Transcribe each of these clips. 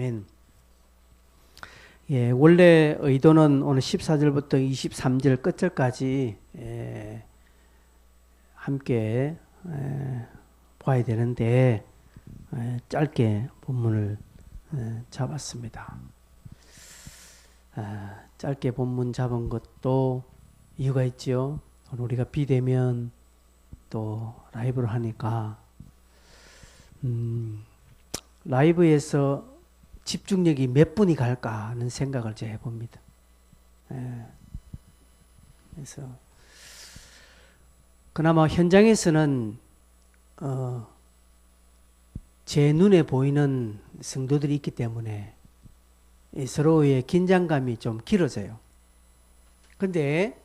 아멘. 예, 원래 의도는 오늘 14절부터 23절 끝절까지 예, 함께 예, 봐야 되는데 예, 짧게 본문을 예, 잡았습니다. 아, 짧게 본문 잡은 것도 이유가 있지요. 우리가 비대면 또 라이브로 하니까 음, 라이브에서 집중력이 몇 분이 갈까 하는 생각을 제가 해봅니다. 예. 그래서 그나마 현장에서는 어, 제 눈에 보이는 성도들이 있기 때문에 이 서로의 긴장감이 좀 길어져요. 근데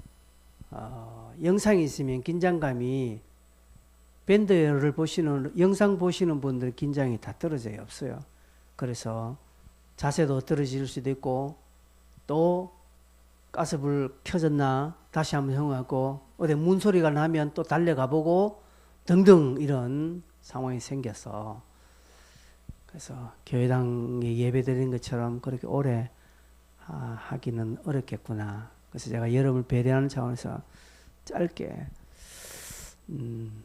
어, 영상이 있으면 긴장감이 밴드를 보시는 영상 보시는 분들 긴장이 다 떨어져요 없어요. 그래서 자세도 떨어질 수도 있고 또 가스불 켜졌나 다시 한번 형하고 어디 문 소리가 나면 또 달려가 보고 등등 이런 상황이 생겨서 그래서 교회당에 예배 드리는 것처럼 그렇게 오래 아, 하기는 어렵겠구나. 그래서 제가 여러분을 배려하는 차원에서 짧게 음,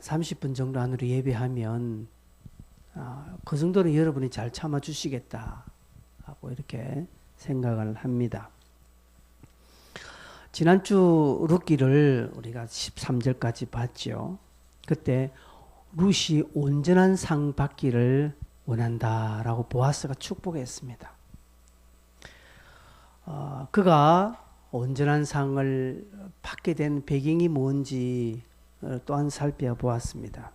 30분 정도 안으로 예배하면 아, 그 정도는 여러분이 잘 참아 주시겠다 하고 이렇게 생각을 합니다. 지난주 룻기를 우리가 13절까지 봤죠. 그때 룻이 온전한 상 받기를 원한다라고 보아스가 축복했습니다. 어, 그가 온전한 상을 받게 된 배경이 뭔지 또한 살펴보았습니다.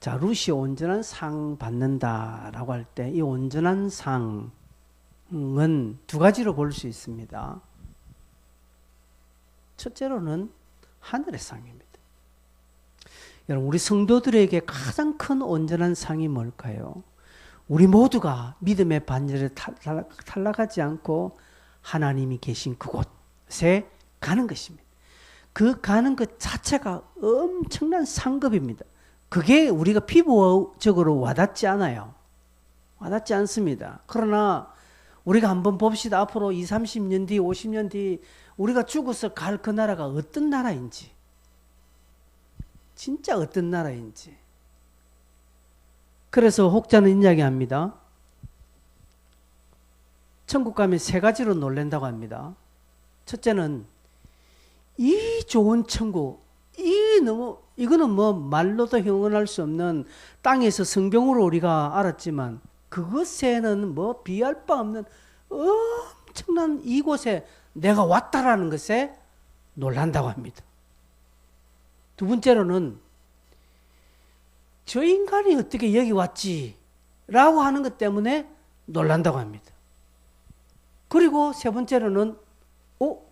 자, 룻이 온전한 상 받는다라고 할 때 이 온전한 상은 두 가지로 볼 수 있습니다. 첫째로는 하늘의 상입니다. 여러분, 우리 성도들에게 가장 큰 온전한 상이 뭘까요? 우리 모두가 믿음의 반열에 탈락하지 않고 하나님이 계신 그곳에 가는 것입니다. 그 가는 것 자체가 엄청난 상급입니다. 그게 우리가 피부적으로 와닿지 않아요. 와닿지 않습니다. 그러나 우리가 한번 봅시다. 앞으로 20, 30년 뒤, 50년 뒤 우리가 죽어서 갈 그 나라가 어떤 나라인지. 진짜 어떤 나라인지. 그래서 혹자는 이야기합니다. 천국 가면 세 가지로 놀란다고 합니다. 첫째는 이 좋은 천국, 이 너무 이거는 뭐 말로도 형언할 수 없는 땅에서 성경으로 우리가 알았지만 그것에는 뭐 비할 바 없는 엄청난 이곳에 내가 왔다라는 것에 놀란다고 합니다. 두 번째로는 저 인간이 어떻게 여기 왔지? 라고 하는 것 때문에 놀란다고 합니다. 그리고 세 번째로는, 어?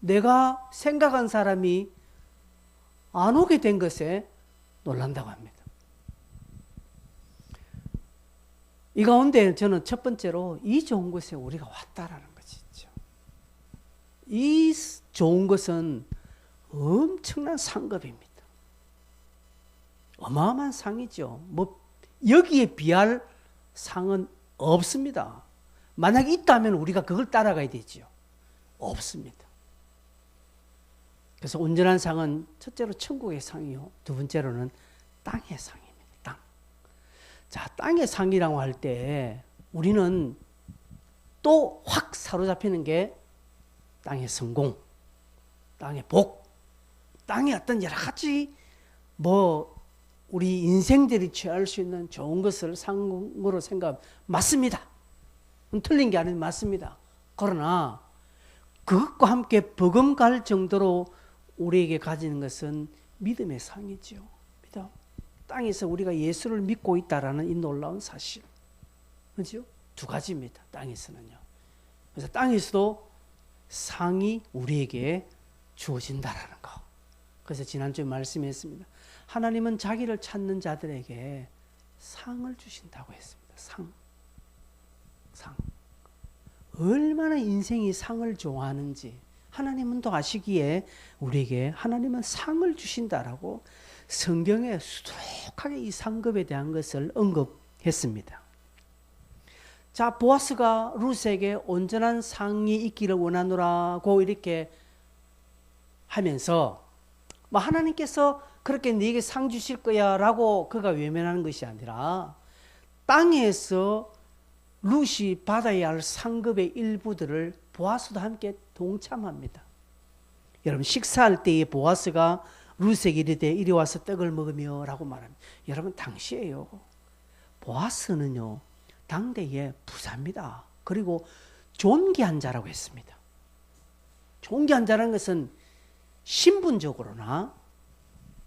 내가 생각한 사람이 안 오게 된 것에 놀란다고 합니다. 이 가운데 저는 첫 번째로 이 좋은 곳에 우리가 왔다라는 것이죠. 이 좋은 것은 엄청난 상급입니다. 어마어마한 상이죠. 뭐 여기에 비할 상은 없습니다. 만약 있다면 우리가 그걸 따라가야 되지요. 없습니다. 그래서 온전한 상은 첫째로 천국의 상이요. 두 번째로는 땅의 상입니다. 땅. 자, 땅의 상이라고 할 때 우리는 또 확 사로잡히는 게 땅의 성공, 땅의 복, 땅의 어떤 여러 가지 뭐 우리 인생들이 취할 수 있는 좋은 것을 상으로 생각 맞습니다. 틀린 게 아닌 맞습니다. 그러나 그것과 함께 버금갈 정도로 우리에게 가지는 것은 믿음의 상이지요. 믿음. 땅에서 우리가 예수를 믿고 있다라는 이 놀라운 사실. 그죠? 두 가지입니다. 땅에서는요. 그래서 땅에서도 상이 우리에게 주어진다라는 거. 그래서 지난주에 말씀했습니다. 하나님은 자기를 찾는 자들에게 상을 주신다고 했습니다. 상. 상. 얼마나 인생이 상을 좋아하는지 하나님은 또 아시기에 우리에게 하나님은 상을 주신다라고 성경에 수두룩하게 이 상급에 대한 것을 언급해 했습니다. 자, 보아스가 루스에게 온전한 상이 있기를 원하노라고 이렇게 하면서 뭐 하나님께서 그렇게 네게 상 주실 거야라고 그가 외면하는 것이 아니라 땅에서 루시 받아야 할 상급의 일부들을 보아스도 함께 동참합니다. 여러분 식사할 때에 보아스가 루스에게 이르되 이리 와서 떡을 먹으며 라고 말합니다. 여러분 당시에요. 보아스는요 당대의 부사입니다. 그리고 존귀한 자라고 했습니다. 존귀한 자라는 것은 신분적으로나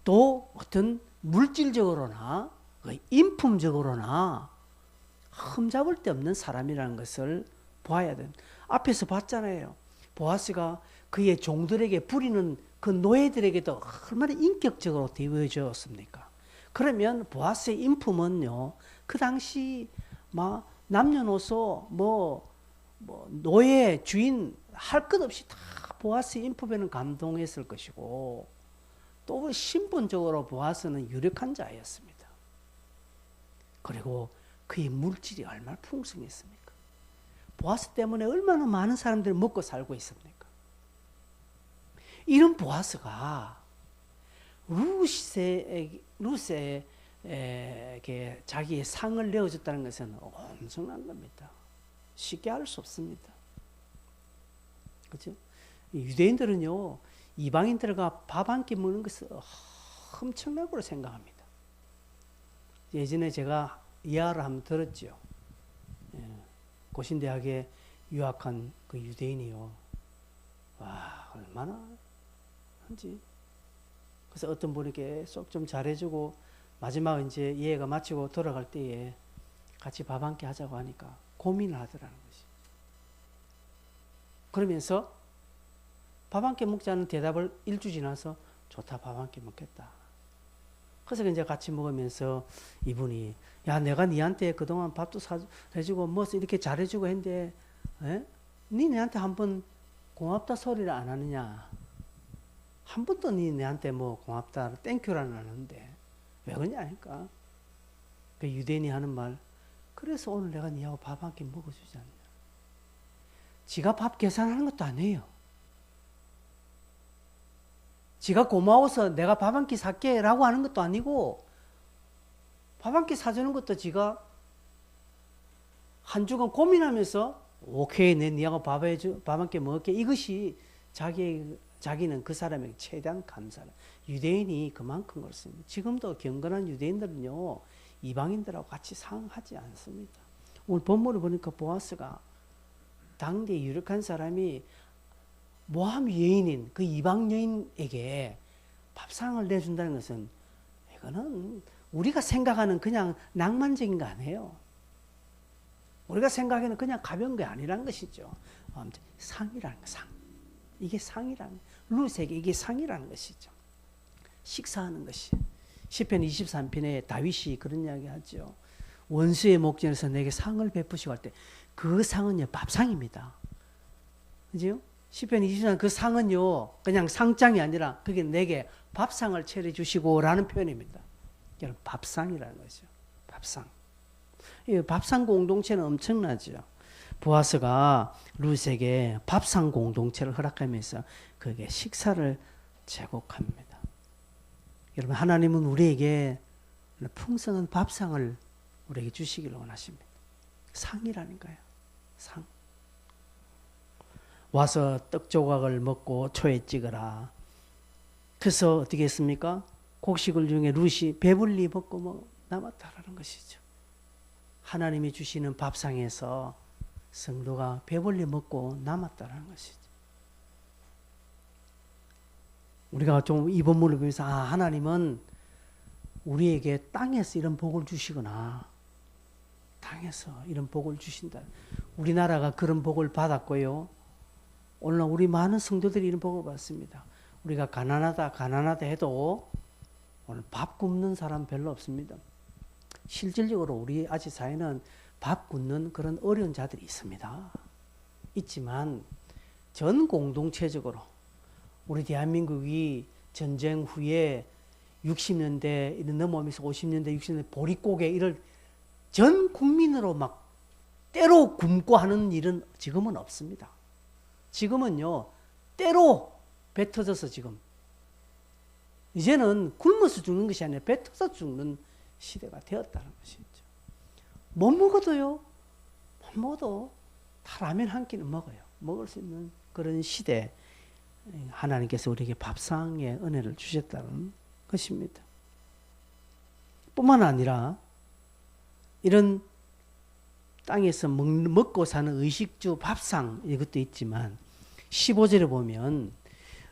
또 어떤 물질적으로나 그 인품적으로나 흠잡을 데 없는 사람이라는 것을 보아야 됩니다. 앞에서 봤잖아요. 보아스가 그의 종들에게 부리는 그 노예들에게도 얼마나 인격적으로 대우해주었습니까? 그러면 보아스의 인품은요, 그 당시 막 남녀노소 뭐, 뭐 노예 주인 할 것 없이 다 보아스의 인품에는 감동했을 것이고 또 신분적으로 보아스는 유력한 자였습니다. 그리고 그의 물질이 얼마나 풍성했습니까? 보아스 때문에 얼마나 많은 사람들이 먹고 살고 있습니까? 이런 보아스가 루세 루세에게 자기의 상을 내어줬다는 것은 엄청난 겁니다. 쉽게 알 수 없습니다. 그렇죠? 유대인들은요 이방인들과 밥 한 끼 먹는 것을 엄청나고 생각합니다. 예전에 제가 이하를 한번 들었죠. 예, 고신대학에 유학한 그 유대인이요. 와 얼마나 한지. 그래서 어떤 분이 계속 좀 잘해주고 마지막 이제 예가 마치고 돌아갈 때에 같이 밥한끼 하자고 하니까 고민을 하더라는 것이. 그러면서 밥한끼 먹자는 대답을 일주 지나서 좋다 밥한끼 먹겠다. 그래서 이제 같이 먹으면서 이분이 야 내가 니한테 그동안 밥도 사해주고 뭐 이렇게 잘해주고 했는데 에? 니 내한테 한번 고맙다 소리를 안 하느냐? 한 번도 니 내한테 뭐 고맙다 땡큐라는 안 하는데. 왜 그러냐 하니까. 그 유대인이 하는 말. 그래서 오늘 내가 니하고 밥 한 끼 먹어주지 않냐. 지가 밥 계산하는 것도 아니에요 지가 고마워서 내가 밥 한 끼 살게 라고 하는 것도 아니고 밥 한 끼 사주는 것도 지가 한 주간 고민하면서 오케이 내 니하고 밥 해주 밥한 끼 먹을게 이것이 자기 자기는 그 사람에게 최대한 감사를 유대인이 그만큼 그렇습니다. 지금도 경건한 유대인들은요 이방인들하고 같이 상하지 않습니다. 오늘 본문을 보니까 보아스가 당대 유력한 사람이 모함 여인인 그 이방 여인에게 밥상을 내준다는 것은 이거는 우리가 생각하는 그냥 낭만적인 거 아니에요. 우리가 생각하는 그냥 가벼운 게 아니란 것이죠. 상이라는 거, 상. 이게 상이라는 루스에게 이게 상이라는 것이죠. 식사하는 것이. 시편 23편에 다윗이 그런 이야기 하죠. 원수의 목전에서 내게 상을 베푸시고 할 때 그 상은요 밥상입니다. 그죠? 시편 23, 그 상은요, 그냥 상장이 아니라 그게 내게 밥상을 차려 주시고 라는 표현입니다. 여러분, 밥상이라는 거죠. 밥상. 이 밥상 공동체는 엄청나죠. 보아스가 루스에게 밥상 공동체를 허락하면서 그게 식사를 제공합니다. 여러분, 하나님은 우리에게 풍성한 밥상을 우리에게 주시기를 원하십니다. 상이라는 거예요. 상. 와서 떡 조각을 먹고 초에 찍어라. 그래서 어떻게 했습니까? 곡식을 중에 루시 배불리 먹고 뭐 남았다라는 것이죠. 하나님이 주시는 밥상에서 성도가 배불리 먹고 남았다라는 것이죠. 우리가 좀 이 본문을 보면서 아 하나님은 우리에게 땅에서 이런 복을 주시거나 땅에서 이런 복을 주신다. 우리나라가 그런 복을 받았고요. 오늘 우리 많은 성도들이 이런 복을 받습니다. 우리가 가난하다 가난하다 해도 오늘 밥 굶는 사람 별로 없습니다. 실질적으로 우리 아직 사회는 밥 굶는 그런 어려운 자들이 있습니다. 있지만 전 공동체적으로 우리 대한민국이 전쟁 후에 60년대 이런 넘어오면서 50년대 60년대 보릿고개 이를 전 국민으로 막 때로 굶고 하는 일은 지금은 없습니다. 지금은요, 때로 배 터져서 지금. 이제는 굶어서 죽는 것이 아니라 배 터져 죽는 시대가 되었다는 것이죠. 못 먹어도요, 못 먹어도 다 라면 한 끼는 먹어요. 먹을 수 있는 그런 시대. 하나님께서 우리에게 밥상의 은혜를 주셨다는 것입니다. 뿐만 아니라 이런 땅에서 먹, 먹고 사는 의식주 밥상 이것도 있지만 15절에 보면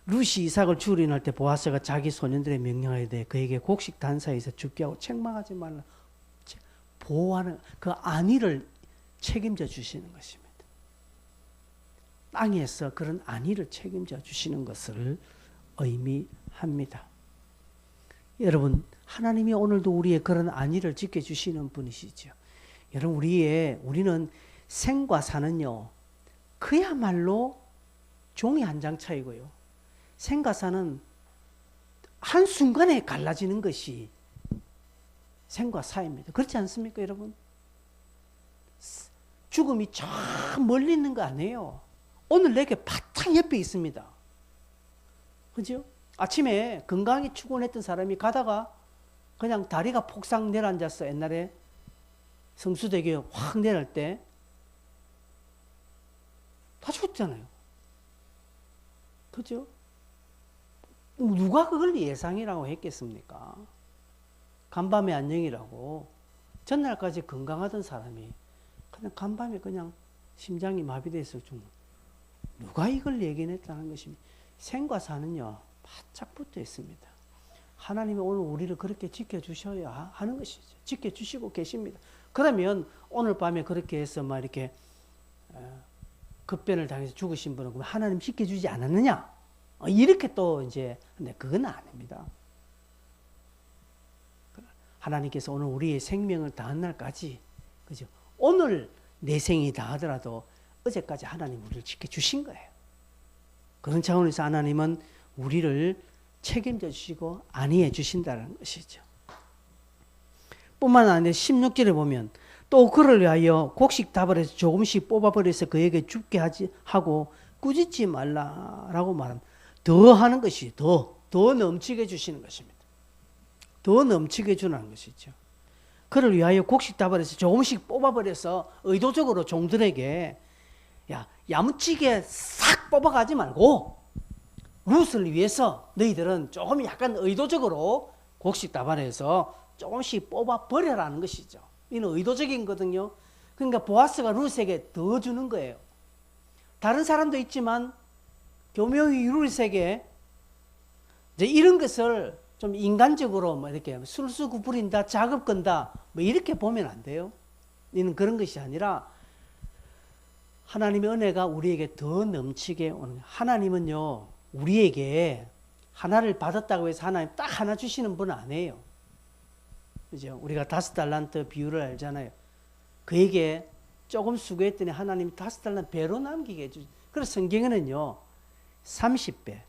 루시 이삭을 주린할 때 보아스가 자기 소년들의 명령에 대해 그에게 곡식 단사에서 죽게 하고 책망하지 말라 보호하는 그 안위를 책임져 주시는 것입니다. 땅에서 그런 안위를 책임져 주시는 것을 의미합니다. 여러분 하나님이 오늘도 우리의 그런 안위를 지켜 주시는 분이시죠. 여러분 우리의 우리는 생과 사는요 그야말로 종이 한 장 차이고요. 생과 사는 한 순간에 갈라지는 것이 생과 사입니다. 그렇지 않습니까, 여러분? 죽음이 저 멀리 있는 거 아니에요. 오늘 내게 바탕 옆에 있습니다. 그죠? 아침에 건강히 출근했던 사람이 가다가 그냥 다리가 폭삭 내려앉았어. 옛날에 성수대교에 확 내려올 때. 다 죽었잖아요. 그죠? 누가 그걸 예상이라고 했겠습니까? 간밤의 안녕이라고. 전날까지 건강하던 사람이 그냥 간밤에 그냥 심장이 마비돼서 죽는. 누가 이걸 예견했다는 것입니다. 생과 사는요, 바짝 붙어 있습니다. 하나님이 오늘 우리를 그렇게 지켜주셔야 하는 것이죠. 지켜주시고 계십니다. 그러면 오늘 밤에 그렇게 해서 막 이렇게 어, 급변을 당해서 죽으신 분은 그럼 하나님 지켜주지 않았느냐? 어, 이렇게 또 이제 근데 그건 아닙니다. 하나님께서 오늘 우리의 생명을 다한 날까지 그죠? 오늘 내 생이 다 하더라도 어제까지 하나님 우리를 지켜주신 거예요. 그런 차원에서 하나님은 우리를 책임져 주시고 안위해 주신다는 것이죠. 뿐만 아니라 16절에 보면 또 그를 위하여 곡식 답을 해서 조금씩 뽑아버려서 그에게 죽게 하지 하고 꾸짖지 말라라고 말합니다. 더 하는 것이 더, 더 넘치게 주시는 것입니다. 더 넘치게 주는 것이죠. 그를 위하여 곡식 답을 해서 조금씩 뽑아버려서 의도적으로 종들에게 야, 야무지게 싹 뽑아가지 말고 룻을 위해서 너희들은 조금 약간 의도적으로 곡식 답안해서 조금씩 뽑아 버려라는 것이죠. 이는 의도적인 거든요. 그러니까 보아스가 룻에게 더 주는 거예요. 다른 사람도 있지만 교묘히 룻에게 이제 이런 것을 좀 인간적으로 뭐 이렇게 술수 구부린다, 작업 건다, 뭐 이렇게 보면 안 돼요. 이는 그런 것이 아니라 하나님의 은혜가 우리에게 더 넘치게 오는 하나님은요 우리에게 하나를 받았다고 해서 하나님 딱 하나 주시는 분 아니에요. 그죠? 우리가 다섯 달란트 비유를 알잖아요. 그에게 조금 수고했더니 하나님이 다섯 달란트 배로 남기게 해주. 그래서 성경에는요 30배,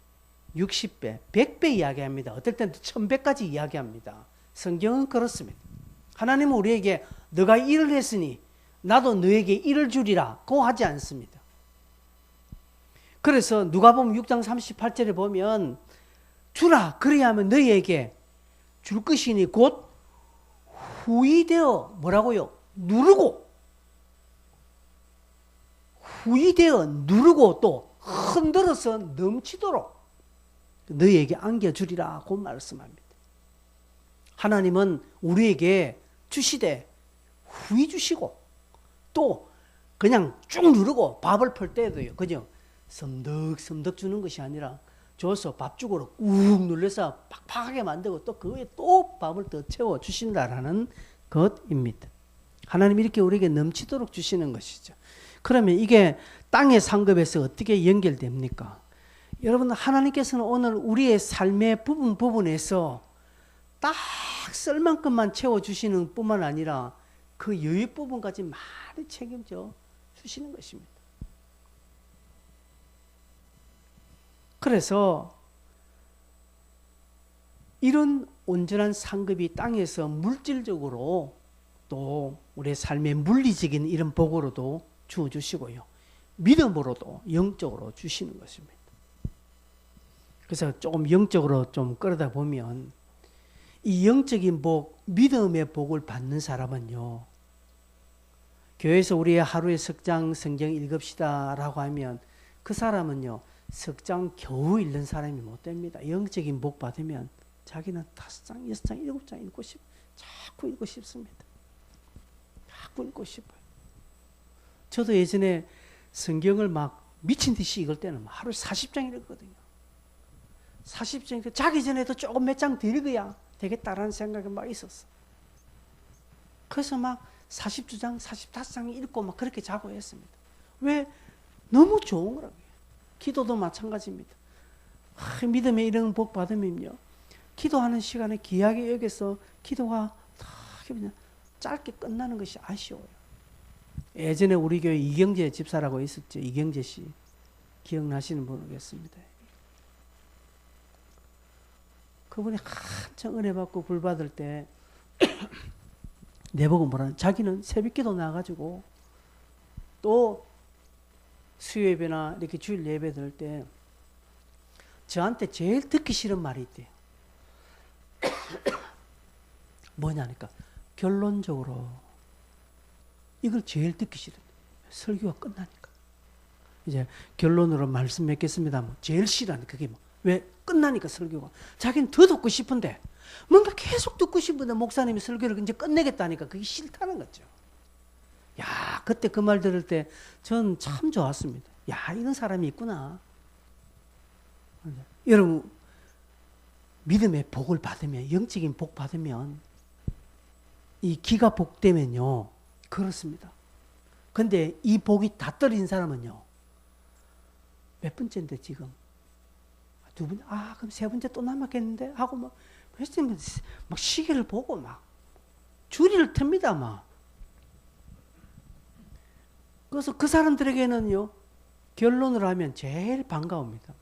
60배, 100배 이야기합니다. 어떨 때는 1000배까지 이야기합니다. 성경은 그렇습니다. 하나님은 우리에게 너가 일을 했으니 나도 너에게 일을 주리라. 고 하지 않습니다. 그래서 누가 보면 6장 38절에 보면 주라 그리하면 너희에게 줄 것이니 곧 후이되어 뭐라고요? 누르고 후이되어 누르고 또 흔들어서 넘치도록 너희에게 안겨주리라 고 말씀합니다. 하나님은 우리에게 주시되 후이 주시고 또 그냥 쭉 누르고 밥을 펄 때도요. 그죠? 섬득섬득 주는 것이 아니라 줘서 밥죽으로 꾹 눌러서 팍팍하게 만들고 또 그 위에 또 밥을 더 채워 주신다라는 것입니다. 하나님 이렇게 우리에게 넘치도록 주시는 것이죠. 그러면 이게 땅의 상급에서 어떻게 연결됩니까? 여러분 하나님께서는 오늘 우리의 삶의 부분 부분에서 딱 쓸 만큼만 채워 주시는 뿐만 아니라 그 여유 부분까지 많이 책임져 주시는 것입니다. 그래서 이런 온전한 상급이 땅에서 물질적으로 또 우리의 삶의 물리적인 이런 복으로도 주어 주시고요. 믿음으로도 영적으로 주시는 것입니다. 그래서 조금 영적으로 좀 끌어다 보면 이 영적인 복, 믿음의 복을 받는 사람은요. 교회에서 우리 하루에 석장 성경 읽읍시다라고 하면 그 사람은요. 석장 겨우 읽는 사람이 못 됩니다. 영적인 복 받으면 자기는 다섯 장, 여섯 장, 일곱 장 읽고 싶, 자꾸 읽고 싶습니다. 자꾸 읽고 싶어요. 저도 예전에 성경을 막 미친 듯이 읽을 때는 하루에 40장 읽었거든요. 40장, 자기 전에도 조금 몇 장 더 읽어야 되겠다라는 생각이 막 있었어. 그래서 막 42장, 45장 읽고 막 그렇게 자고 했습니다. 왜? 너무 좋은 거라고요. 기도도 마찬가지입니다. 아, 믿음의 이런 복 받으면요. 기도하는 시간에 귀하게 여기서 기도가 그냥 짧게 끝나는 것이 아쉬워요. 예전에 우리 교회 이경재 집사라고 있었죠. 이경재 씨. 기억나시는 분 모르겠습니다. 그분이 한참 은혜 받고 불 받을 때 내보고 뭐라 자기는 새벽 기도 나가지고 또 수요 예배나 이렇게 주일 예배 들 때 저한테 제일 듣기 싫은 말이 있대요. 뭐냐니까 결론적으로 이걸 제일 듣기 싫은 설교가 끝나니까 이제 결론으로 말씀 맺겠습니다. 뭐 제일 싫어하는 그게 뭐 왜 끝나니까 설교가 자기는 더 듣고 싶은데 뭔가 계속 듣고 싶은데 목사님이 설교를 이제 끝내겠다니까 그게 싫다는 거죠. 야 그때 그 말 들을 때 전 참 좋았습니다. 야 이런 사람이 있구나. 여러분 믿음의 복을 받으면 영적인 복 받으면 이 기가 복되면요 그렇습니다. 근데 이 복이 다 떨어진 사람은요 몇 번째인데 지금 두 번, 아, 그럼 세 번째 또 남았겠는데? 하고 막, 막 시계를 보고 막, 줄이를 틉니다, 막. 그래서 그 사람들에게는요, 결론을 하면 제일 반가웁니다.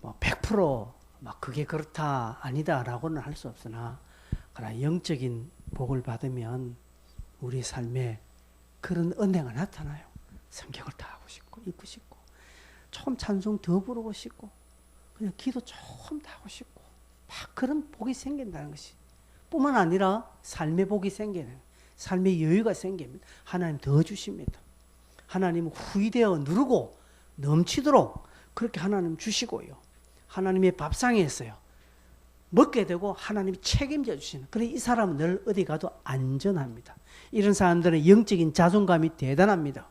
뭐, 100%막 그게 그렇다, 아니다라고는 할 수 없으나, 그러나 영적인 복을 받으면 우리 삶에 그런 은혜가 나타나요. 성경을 다 하고 싶고 읽고 싶고 조금 찬송 더 부르고 싶고 그냥 기도 조금 더 하고 싶고 막 그런 복이 생긴다는 것이 뿐만 아니라 삶의 복이 생기는 삶의 여유가 생깁니다. 하나님 더 주십니다. 하나님 후이되어 누르고 넘치도록 그렇게 하나님 주시고요. 하나님의 밥상에서요. 먹게 되고 하나님이 책임져 주시는. 그래 이 사람은 늘 어디 가도 안전합니다. 이런 사람들은 영적인 자존감이 대단합니다.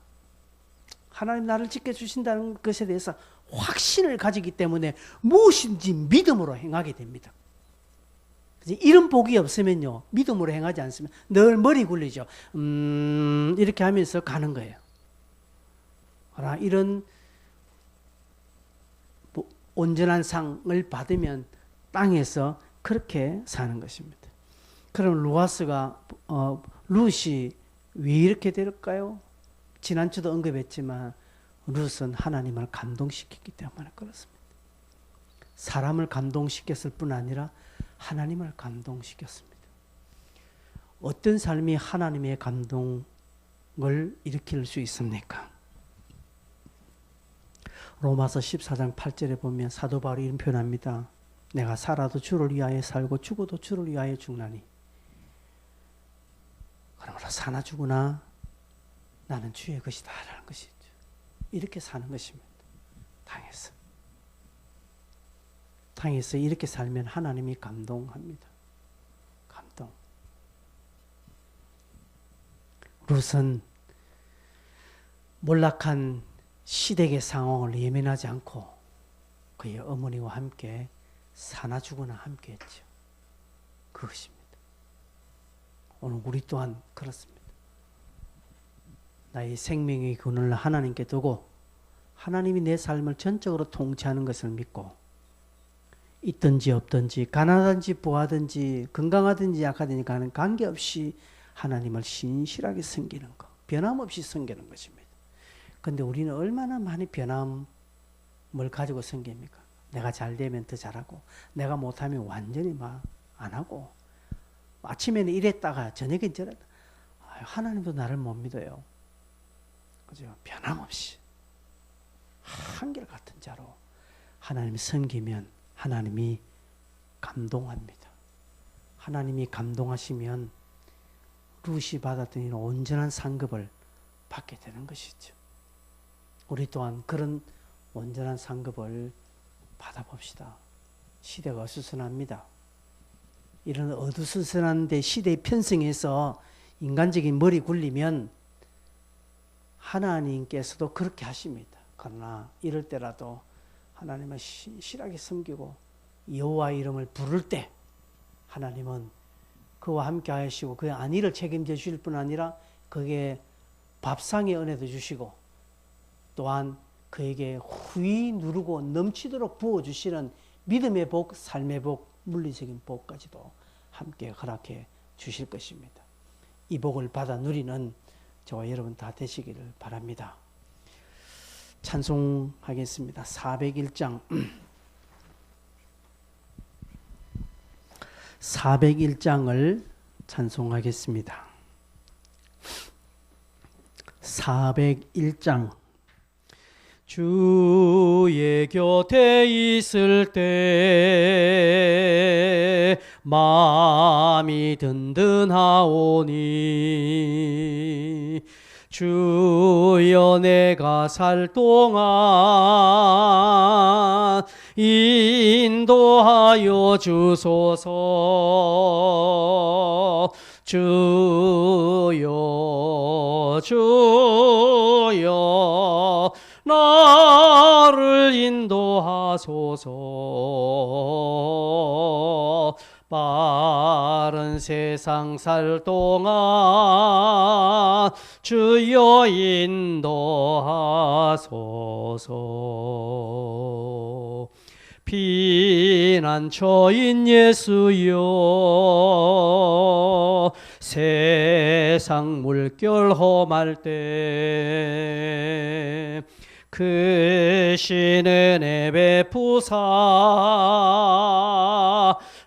하나님 나를 지켜주신다는 것에 대해서 확신을 가지기 때문에 무엇인지 믿음으로 행하게 됩니다. 이런 복이 없으면요, 믿음으로 행하지 않으면 늘 머리 굴리죠. 음, 이렇게 하면서 가는 거예요. 그러나 이런 온전한 상을 받으면 땅에서 그렇게 사는 것입니다. 그럼 루아스가, 어, 룻이 왜 이렇게 될까요? 지난주도 언급했지만 룻은 하나님을 감동시켰기 때문에 그렇습니다. 사람을 감동시켰을 뿐 아니라 하나님을 감동시켰습니다. 어떤 삶이 하나님의 감동을 일으킬 수 있습니까? 로마서 14장 8절에 보면 사도 바울이 이런 표현합니다. 내가 살아도 주를 위하여 살고 죽어도 주를 위하여 죽나니. 그러므로 사나 죽으나 나는 주의 것이다 라는 것이죠. 이렇게 사는 것입니다. 당에 서. 당에서 이렇게 살면 하나님이 감동합니다. 감동. 룻은 몰락한 시댁의 상황을 예민하지 않고 그의 어머니와 함께 사나 죽으나 함께 했죠. 그것입니다. 오늘 우리 또한 그렇습니다. 나의 생명의 근원을 하나님께 두고 하나님이 내 삶을 전적으로 통치하는 것을 믿고 있든지 없든지 가난하든지 부하든지 건강하든지 약하든지 가는 관계없이 하나님을 신실하게 섬기는 것 변함없이 섬기는 것입니다. 근데 우리는 얼마나 많이 변함을 가지고 섬깁니까? 내가 잘 되면 더 잘하고 내가 못하면 완전히 막 안 하고 아침에는 이랬다가 저녁엔 저랬다. 하나님도 나를 못 믿어요. 그죠? 변함없이 한결같은 자로 하나님 섬기면 하나님이 감동합니다. 하나님이 감동하시면 루시 받았던 이런 온전한 상급을 받게 되는 것이죠. 우리 또한 그런 온전한 상급을 받아봅시다. 시대가 어수선합니다. 이런 어두선선한데 시대에 편승해서 인간적인 머리 굴리면 하나님께서도 그렇게 하십니다. 그러나 이럴 때라도 하나님을 신실하게 섬기고 여호와 이름을 부를 때 하나님은 그와 함께 하시고 그의 안위를 책임져 주실 뿐 아니라 그에게 밥상의 은혜도 주시고 또한 그에게 후히 누르고 넘치도록 부어 주시는 믿음의 복, 삶의 복, 물리적인 복까지도 함께 허락해 주실 것입니다. 이 복을 받아 누리는 저와 여러분 다 되시기를 바랍니다. 찬송하겠습니다. 401장 401장을 찬송하겠습니다. 401장 주의 곁에 있을 때 마음이 든든하오니 주여 내가 살 동안 인도하여 주소서. 주여 주여 나를 인도하소서 빠른 세상 살 동안 주여 인도하소서. 피난처인 예수여 세상 물결 험할 때 크신 은혜 베푸사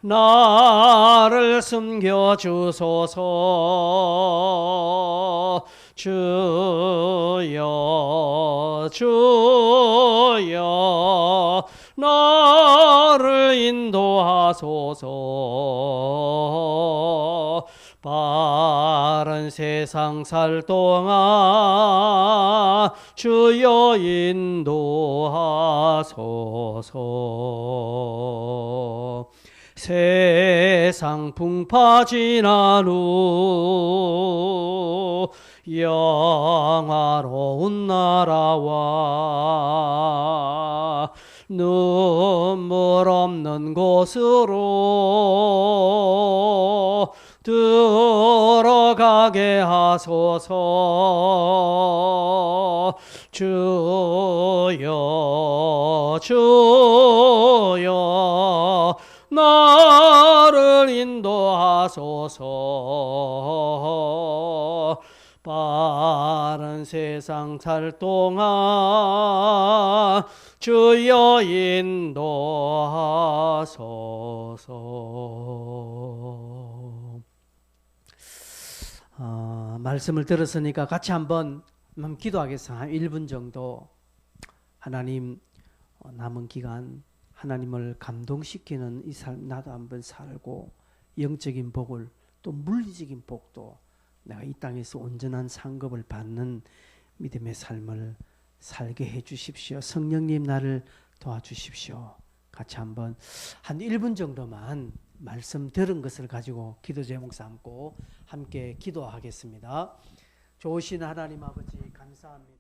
나를 숨겨 주소서. 주여 주여 나를 인도하소서. 빠른 세상 살 동안 주여 인도하소서 세상 풍파 지난 후 영화로운 나라와 눈물 없는 곳으로 들어가게 하소서. 주여 주여 나를 인도하소서. 빠른 세상 살 동안 주여 인도하소서. 어, 말씀을 들었으니까 같이 한번 기도하겠습니다. 한 1분 정도. 하나님 어, 남은 기간 하나님을 감동시키는 이 삶 나도 한번 살고 영적인 복을 또 물리적인 복도 내가 이 땅에서 온전한 상급을 받는 믿음의 삶을 살게 해 주십시오. 성령님 나를 도와주십시오. 같이 한번 한 1분 정도만 말씀 들은 것을 가지고 기도 제목 삼고 함께 기도하겠습니다. 좋으신 하나님 아버지 감사합니다.